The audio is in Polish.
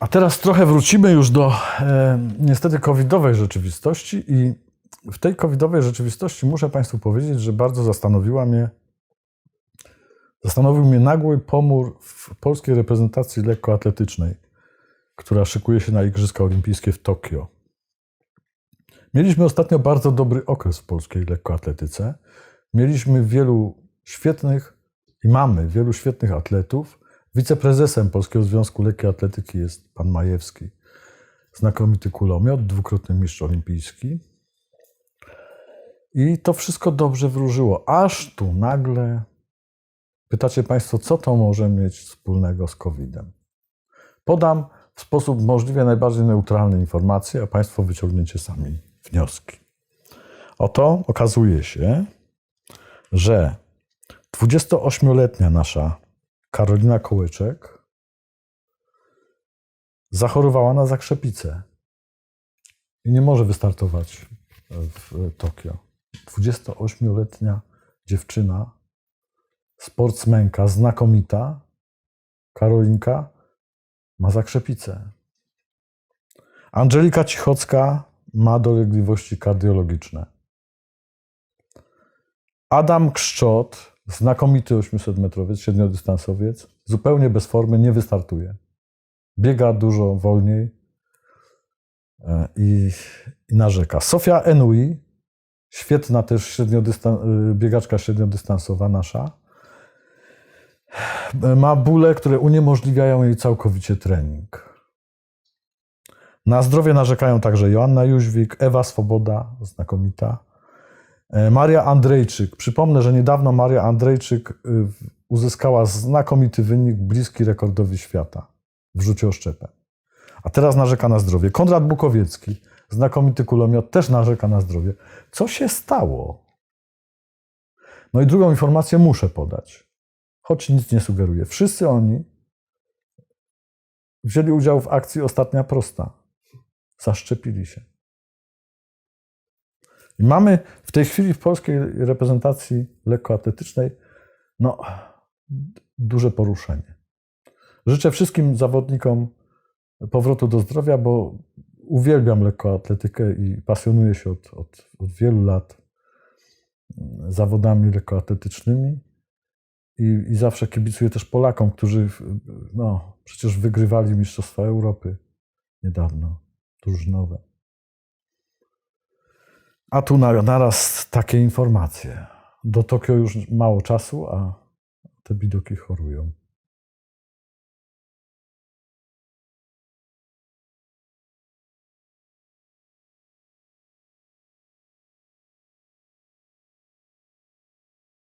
A teraz trochę wrócimy już do e, niestety covidowej rzeczywistości i w tej covidowej rzeczywistości muszę Państwu powiedzieć, że bardzo zastanowiła mnie, zastanowił mnie nagły pomór w polskiej reprezentacji lekkoatletycznej, która szykuje się na Igrzyska Olimpijskie w Tokio. Mieliśmy ostatnio bardzo dobry okres w polskiej lekkoatletyce. Mieliśmy wielu świetnych i mamy wielu świetnych atletów. Wiceprezesem Polskiego Związku Lekkiej Atletyki jest pan Majewski, znakomity kulomiot, dwukrotny mistrz olimpijski. I to wszystko dobrze wróżyło, aż tu nagle pytacie Państwo, co to może mieć wspólnego z COVID-em. Podam w sposób możliwie najbardziej neutralny informacje, a Państwo wyciągniecie sami wnioski. Oto okazuje się, że 28-letnia nasza Karolina Kołyczek zachorowała na zakrzepicę i nie może wystartować w Tokio. 28-letnia dziewczyna, sportsmenka, znakomita, Karolinka, ma zakrzepicę. Angelika Cichocka ma dolegliwości kardiologiczne. Adam Kszczot, znakomity 800-metrowiec, średniodystansowiec, zupełnie bez formy, nie wystartuje. Biega dużo wolniej e, i, i narzeka. Sofia Enui, świetna też średniodystan- y, biegaczka średniodystansowa nasza, ma bóle, które uniemożliwiają jej całkowicie trening. Na zdrowie narzekają także Joanna Jóźwik, Ewa Swoboda, znakomita, e, Maria Andrejczyk. Przypomnę, że niedawno Maria Andrejczyk y, uzyskała znakomity wynik, bliski rekordowi świata w rzucie o szczepę. A teraz narzeka na zdrowie. Konrad Bukowiecki, znakomity kulomiot, też narzeka na zdrowie. Co się stało? No i drugą informację muszę podać, choć nic nie sugeruję. Wszyscy oni wzięli udział w akcji Ostatnia Prosta. Zaszczepili się. I mamy w tej chwili w polskiej reprezentacji lekkoatletycznej no, duże poruszenie. Życzę wszystkim zawodnikom powrotu do zdrowia, bo uwielbiam lekkoatletykę i pasjonuję się od, od, od wielu lat zawodami lekkoatletycznymi. I, I zawsze kibicuję też Polakom, którzy no, przecież wygrywali Mistrzostwa Europy niedawno, drużynowe. A tu na- naraz takie informacje. Do Tokio już mało czasu, a te bidoki chorują.